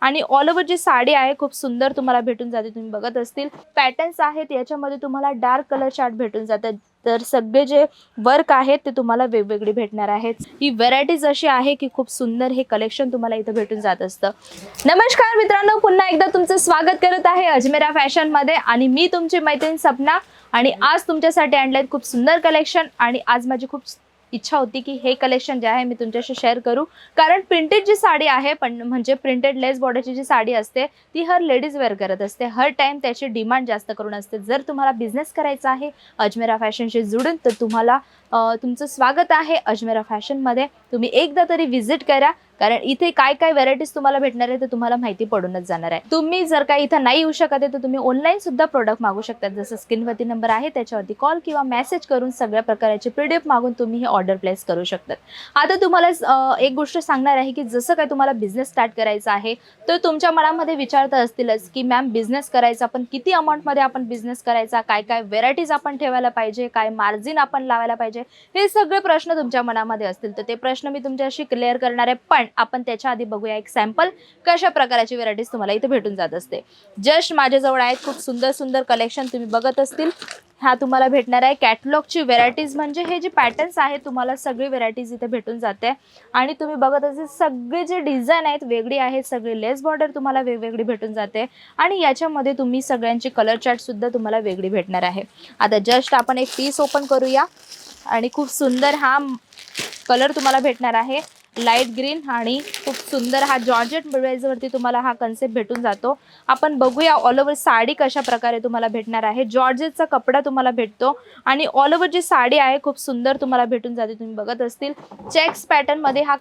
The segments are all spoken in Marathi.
आणि ऑल ओव्हर जी साडी आहे खूप सुंदर तुम्हाला भेटून जाते. तुम्ही बघत असतील. पॅटर्न्स आहेत याच्यामध्ये तुम्हाला डार्क कलर चार्ट भेटून जातात तर सगळे जे वर्क आहेत ते तुम्हाला वेगवेगळे भेटणार आहेत. ही व्हरायटीज अशी आहे की खूप सुंदर हे कलेक्शन तुम्हाला इथं भेटून जात असतं. नमस्कार मित्रांनो पुन्हा एकदा तुमचं स्वागत करत आहे अजमेरा फॅशनमध्ये आणि मी तुमची मैत्रीण सपना. आणि आज तुमच्यासाठी आणलेत खूप सुंदर कलेक्शन आणि आज माझी खूप इच्छा होती की हे कलेक्शन जे आहे मी तुमच्याशी शेअर करू. कारण प्रिंटेड जी साडी आहे पण म्हणजे प्रिंटेड लेस बॉर्डरची जी साडी असते ती हर लेडीज वेअर करत असते. हर टाइम त्याची डिमांड जास्त करून असते. जर तुम्हाला बिझनेस करायचा आहे अजमेरा फॅशनशी जुडून तर तुम्हाला तुमचं स्वागत आहे अजमेरा फॅशनमध्ये. तुम्ही एकदा तरी व्हिजिट करा. कारण इथे काय काय व्हरायटीज तुम्हाला भेटणार आहे ते तुम्हाला माहिती पडूनच जाणार आहे. तुम्ही जर का इथं नाही येऊ शकत आहे तर तुम्ही ऑनलाईन सुद्धा प्रोडक्ट मागू शकता. जसं स्क्रीनवरती नंबर आहे त्याच्यावरती कॉल किंवा मेसेज करून सगळ्या प्रकारचे पीडीएफ मागून तुम्ही हे ऑर्डर प्लेस करू शकतात. आता तुम्हाला एक गोष्ट सांगणार आहे की जसं काय तुम्हाला बिझनेस स्टार्ट करायचा आहे तर तुमच्या मनामध्ये विचार तर असतीलच की मॅम बिझनेस करायचा पण किती अमाऊंटमध्ये आपण बिझनेस करायचा काय काय व्हेरायटीज आपण ठेवायला पाहिजे काय मार्जिन आपण लावायला पाहिजे हे सगळे प्रश्न तुमच्या मनामध्ये असतील. तर ते प्रश्न मी तुमच्याशी क्लिअर करणार आहे. पण आपण त्याच्या आधी बघूया एक सॅम्पल कशा प्रकारची व्हेरायटीज तुम्हाला इथे भेटून जात असते. जस्ट माझ्याजवळ आहेत खूप सुंदर सुंदर कलेक्शन तुम्ही बघत असतील. हा तुम्हाला भेटणार आहे. कॅटलॉगची व्हेरायटीज म्हणजे हे जे पॅटर्न्स आहेत तुम्हाला सगळी व्हेरायटीज इथे भेटून जाते. आणि तुम्ही बघत असेल सगळे जे डिझाईन आहेत वेगळी आहेत सगळी लेस बॉर्डर तुम्हाला वेगवेगळी भेटून जाते. आणि याच्यामध्ये तुम्ही सगळ्यांची कलर चार्टसुद्धा तुम्हाला वेगळी भेटणार आहे. आता जस्ट आपण एक पीस ओपन करूया. आणि खूप सुंदर हा कलर तुम्हाला भेटणार आहे. लाइट ग्रीन आणि खूप सुंदर हा जॉर्जेट वरती तुम्हाला हा कन्सेप्ट भेटून जातो. आपण बघूया ऑल ओव्हर साडी कशा प्रकारे तुम्हाला भेटणार आहे. जॉर्जेटचा कपडा तुम्हाला भेटतो आणि ऑल ओव्हर जी साडी आहे खूप सुंदर तुम्हाला भेटून जाते. तुम्ही बघत असतील चेक्स पॅटर्नमध्ये हा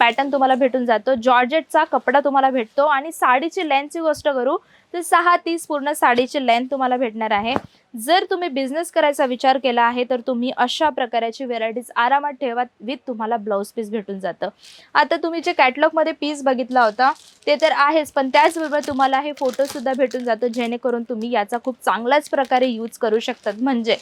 पॅटर्न तुम्हाला भेटून जातो. जॉर्जेटचा कपडा तुम्हाला भेटतो आणि साडीची लेंथची गोष्ट करू तर सहा तीस पूर्ण साडीची लेंथ तुम्हाला भेटणार आहे. जर तुम्ही बिझनेस करायचा विचार केला आहे तर तुम्ही अशा प्रकारची व्हेरायटीज आरामात ठेवा विथ तुम्हाला ब्लाऊज पीस भेटून जातं. आता तुम्ही जे कॅटलॉगमध्ये पीस बघितला होता ते तर आहेच पण त्याचबरोबर तुम्हाला हे फोटोसुद्धा भेटून जातं जेणेकरून तुम्ही याचा खूप चांगल्याच प्रकारे यूज करू शकतात. म्हणजे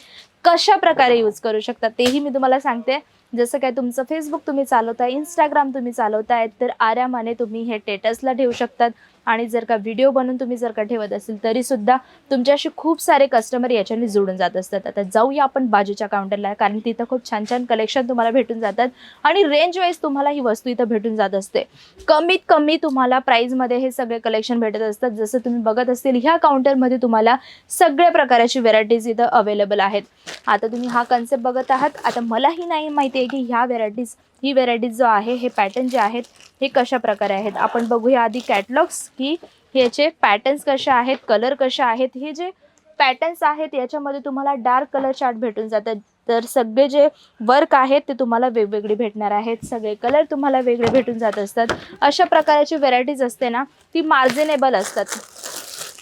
कशा प्रकारे यूज करू शकतात तेही मी तुम्हाला सांगते. जसं काय तुमचं फेसबुक तुम्ही चालवताय इंस्टाग्राम तुम्ही चालवताय तर आरामाने तुम्ही हे टेटसला ठेवू शकतात. आणि जर का व्हिडिओ बनवून तुम्ही जर का ठेवत असेल तरी सुद्धा तुमच्याशी खूप सारे कस्टमर याच्याने जोडून जात असतात. आता जाऊया आपण बाजूच्या काउंटरला कारण तिथं खूप छान छान कलेक्शन तुम्हाला भेटून जातात आणि रेंज वाईज तुम्हाला ही वस्तू इथं भेटून जात असते. कमीत कमी तुम्हाला प्राईजमध्ये हे सगळे कलेक्शन भेटत असतात. जसं तुम्ही बघत असतील ह्या काउंटरमध्ये तुम्हाला सगळ्या प्रकारची व्हेरायटीज इथं अवेलेबल आहेत. आता तुम्ही हा कन्सेप्ट बघत आहात. आता मलाही नाही माहिती आहे की ह्या व्हेरायटीज ही व्हेरायटीज जो आहे हे पॅटर्न जे आहेत हे कशा प्रकारे आहेत? आपण बघूया आधी कॅटलॉग्स की ह्याचे पॅटर्न्स कसे आहेत कलर कसे आहेत? हे जे पॅटर्न्स आहेत याच्यामध्ये तुम्हाला डार्क कलर चार्ट भेटून जातात. तर सगळे जे वर्क आहेत ते तुम्हाला वेगवेगळे भेटणार आहेत. सगळे कलर तुम्हाला वेगळे भेटून जात असतात. अशा प्रकारची व्हेरायटीज असते ना ती मार्जिनेबल असतात.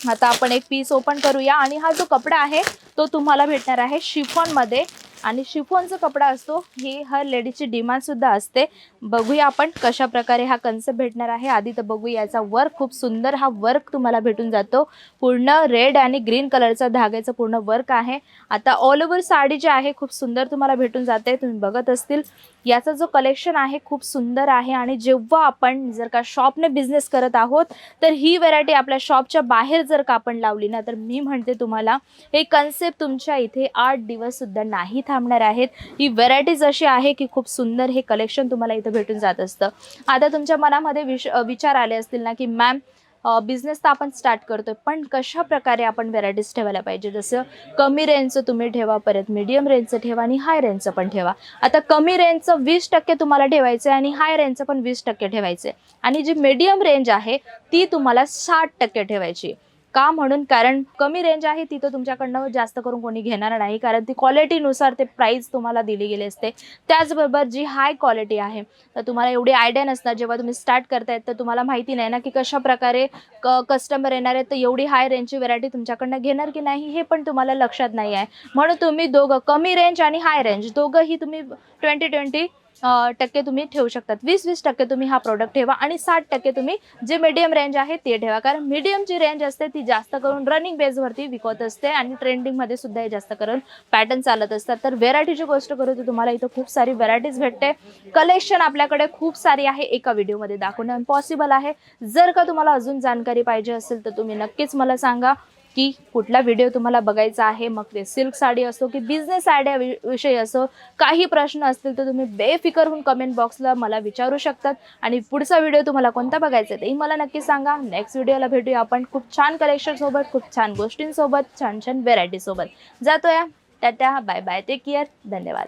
आता आपण एक पीस ओपन करूया आणि हा जो कपडा आहे तो तुम्हाला भेटणार आहे शिफॉनमध्ये. आणि शिफॉनचा कपडा असतो ही हर लेडीची डिमांडसुद्धा असते. बघूया आपण कशा प्रकारे हा कन्सेप्ट भेटणार आहे. आधी तर बघूया याचा वर्क खूप सुंदर हा वर्क तुम्हाला भेटून जातो. पूर्ण रेड आणि ग्रीन कलरचा धाग्याचं पूर्ण वर्क आहे. आता ऑल ओव्हर साडी जी आहे खूप सुंदर तुम्हाला भेटून जाते. तुम्ही बघत असतील याचा जो कलेक्शन आहे खूप सुंदर आहे. आणि जेव्हा आपण जर का शॉपने बिझनेस करत आहोत तर ही व्हरायटी आपल्या शॉपच्या बाहेर जर का आपण लावली ना तर मी म्हणते तुम्हाला हे कन्सेप्ट तुमच्या इथे आठ दिवस सुद्धा नाही थांबणार आहेत. ही व्हरायटीज अशी आहे की खूप सुंदर हे कलेक्शन तुम्हाला इथं भेटून जात असतं. आता तुमच्या मनामध्ये विश विचार आले असतील ना की मॅम बिझनेस तर आपण स्टार्ट करतोय पण कशा प्रकारे आपण व्हेरायटीज ठेवायला पाहिजे? जसं कमी रेंजचं तुम्ही ठेवा परत मीडियम रेंजचं ठेवा आणि हाय रेंजचं पण ठेवा. आता कमी रेंजचं वीस टक्के तुम्हाला ठेवायचं आहे आणि हाय रेंजचं पण वीस टक्के ठेवायचं आहे आणि जी मीडियम रेंज आहे ती तुम्हाला साठ टक्के ठेवायची. का म्हणून? कारण कमी रेंज आहे तिथं तुमच्याकडनं जास्त करून कोणी घेणार नाही. कारण ती क्वालिटीनुसार ते प्राईस तुम्हाला दिली गेली असते. त्याचबरोबर जी हाय क्वालिटी आहे तर तुम्हाला एवढी आयडिया नसणार. जेव्हा तुम्ही स्टार्ट करतायत तर तुम्हाला माहिती नाही ना की कशा प्रकारे क कस्टमर येणार आहेत तर एवढी हाय रेंजची व्हरायटी तुमच्याकडनं घेणार की नाही हे पण तुम्हाला लक्षात नाही आहे. म्हणून तुम्ही दोघं कमी रेंज आणि हाय रेंज दोघंही तुम्ही ट्वेंटी ट्वेंटी टक्के तुम्ही ठेवू शकतात. वीस वीस टक्के तुम्ही हा प्रोडक्ट ठेवा आणि साठ टक्के तुम्ही जे मीडियम रेंज आहे ते ठेवा. कारण मीडियमची रेंज असते ती जास्त करून रनिंग बेसवरती विकत असते आणि ट्रेंडिंगमध्ये सुद्धा हे जास्त करून पॅटर्न चालत असतात. तर व्हेरायटीची गोष्ट करू तर तुम्हाला इथं खूप सारी व्हेरायटीज भेटते. कलेक्शन आपल्याकडे खूप सारी आहे एका व्हिडिओमध्ये दाखवणं पॉसिबल आहे. जर का तुम्हाला अजून जानकारी पाहिजे असेल तर तुम्ही नक्कीच मला सांगा. की कुठला व्हिडिओ तुम्हाला बघायचा आहे मग ते सिल्क साडी असो की बिझनेस आयडिया विषयी असो काही प्रश्न असतील तर तुम्ही बेफिकर होऊन कमेंट बॉक्सला मला विचारू शकतात. आणि पुढचा व्हिडिओ तुम्हाला कोणता बघायचा आहे तेही मला नक्की सांगा. नेक्स्ट व्हिडिओला भेटूया आपण खूप छान कलेक्शनसोबत खूप छान गोष्टींसोबत छान छान व्हेरायटीसोबत जातोया जातोया. Tata. Bye bye take care धन्यवाद.